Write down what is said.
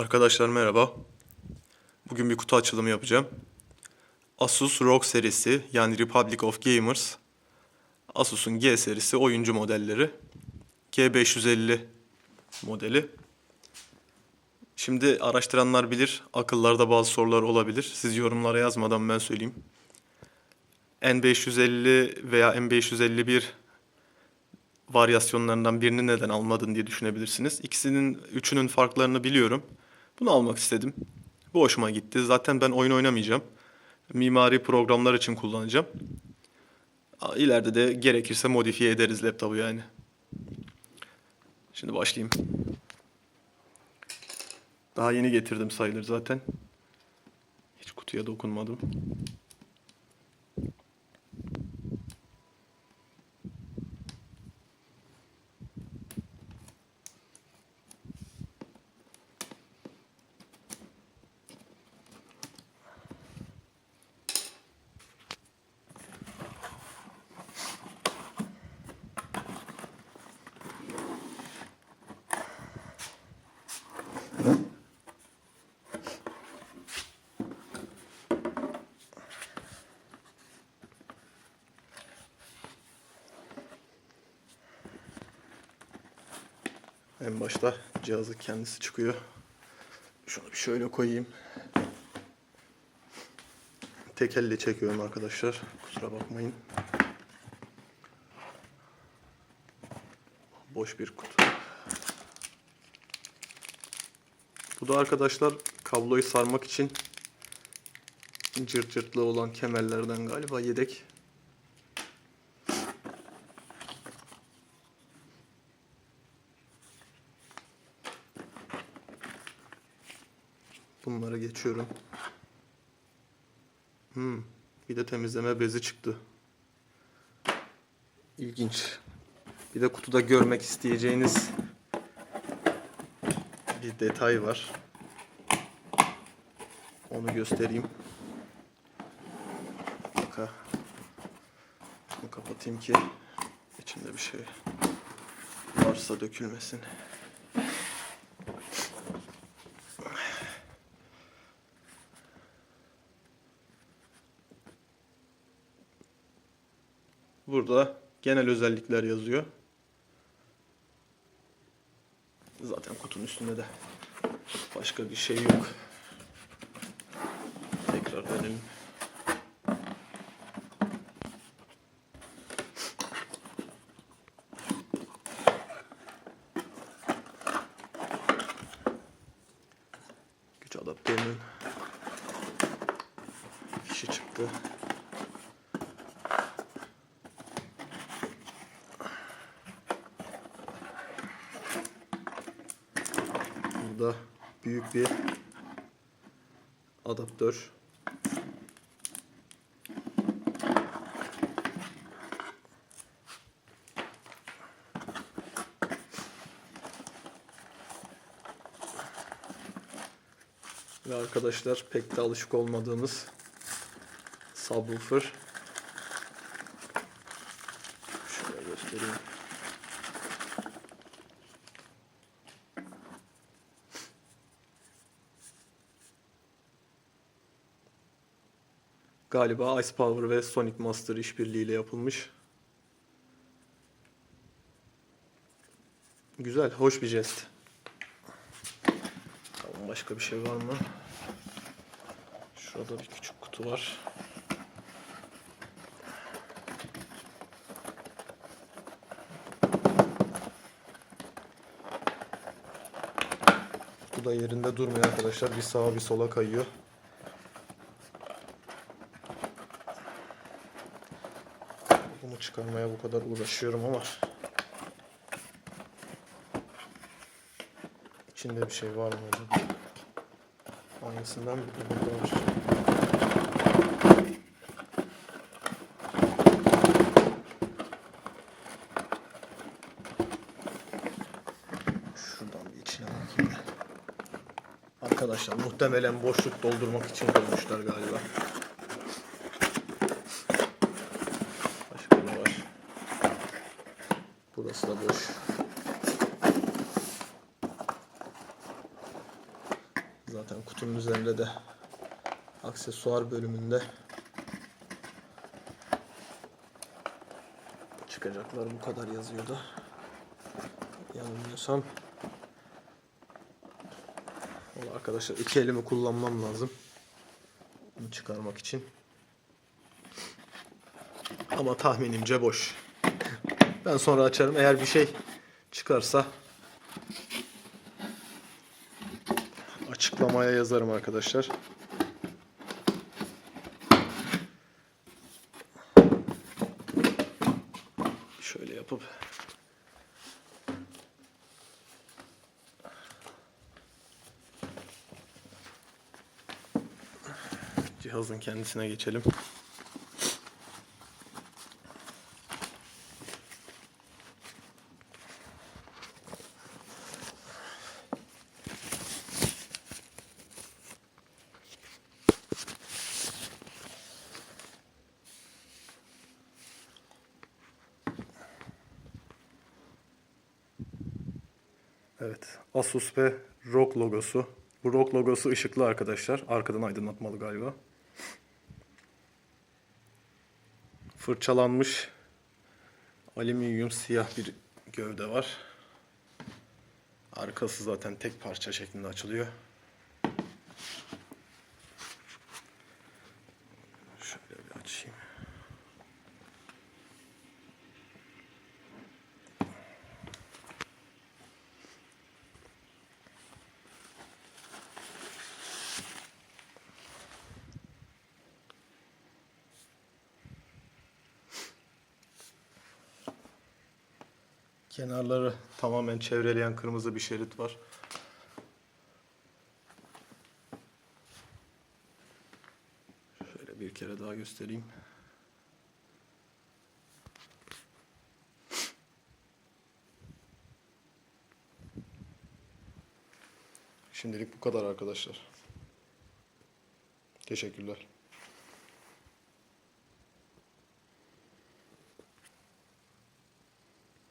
Arkadaşlar merhaba. Bugün bir kutu açılımı yapacağım. Asus ROG serisi yani Republic of Gamers. Asus'un G serisi oyuncu modelleri. G550 modeli. Şimdi araştıranlar bilir. Akıllarda bazı sorular olabilir. Siz yorumlara yazmadan ben söyleyeyim. N550 veya N551 varyasyonlarından birini neden almadın diye düşünebilirsiniz. İkisinin, üçünün farklarını biliyorum. Bunu almak istedim. Bu hoşuma gitti. Zaten ben oyun oynamayacağım. Mimari programlar için kullanacağım. İleride de gerekirse modifiye ederiz laptopu yani. Şimdi başlayayım. Daha yeni getirdim sayılır zaten. Hiç kutuya dokunmadım. En başta cihazı kendisi çıkıyor. Şunu bir şöyle koyayım. Tek elle çekiyorum arkadaşlar. Kusura bakmayın. Boş bir kutu. Bu da arkadaşlar kabloyu sarmak için cırt cırtlı olan kemerlerden galiba yedek. Bunları geçiyorum. Hmm, bir de temizleme bezi çıktı. İlginç. Bir de kutuda görmek isteyeceğiniz bir detay var. Onu göstereyim. Baka. Şunu kapatayım ki içinde bir şey varsa dökülmesin. Burada genel özellikler yazıyor. Zaten kutunun üstünde de başka bir şey yok. Tekrar dönelim. Güç adaptörünün fişi çıktı. Burada büyük bir adaptör. Ve arkadaşlar pek de alışık olmadığımız subwoofer. Şöyle göstereyim. Galiba Ice Power ve Sonic Master işbirliğiyle yapılmış. Güzel, hoş bir jest. Başka bir şey var mı? Şurada bir küçük kutu var. Bu da yerinde durmuyor arkadaşlar. Bir sağa bir sola kayıyor. Bunu çıkarmaya bu kadar uğraşıyorum ama içinde bir şey var mı acaba? Aynısından bir de burada var. Şuradan bir içine bakayım. Arkadaşlar muhtemelen boşluk doldurmak için koymuşlar galiba. Başka ne var? Burası da boş. Zaten kutunun üzerinde de aksesuar bölümünde çıkacaklar bu kadar yazıyordu. Yanılmıyorsam. Valla arkadaşlar iki elimi kullanmam lazım. Bunu çıkarmak için. Ama tahminimce boş. Ben sonra açarım. Eğer bir şey çıkarsa açıklamaya yazarım arkadaşlar. Şöyle yapıp cihazın kendisine geçelim. Evet. Asus ve ROG logosu. Bu ROG logosu ışıklı arkadaşlar. Arkadan aydınlatmalı galiba. Fırçalanmış alüminyum siyah bir gövde var. Arkası zaten tek parça şeklinde açılıyor. Şöyle bir açayım. Kenarları tamamen çevreleyen kırmızı bir şerit var. Şöyle bir kere daha göstereyim. Şimdilik bu kadar arkadaşlar. Teşekkürler.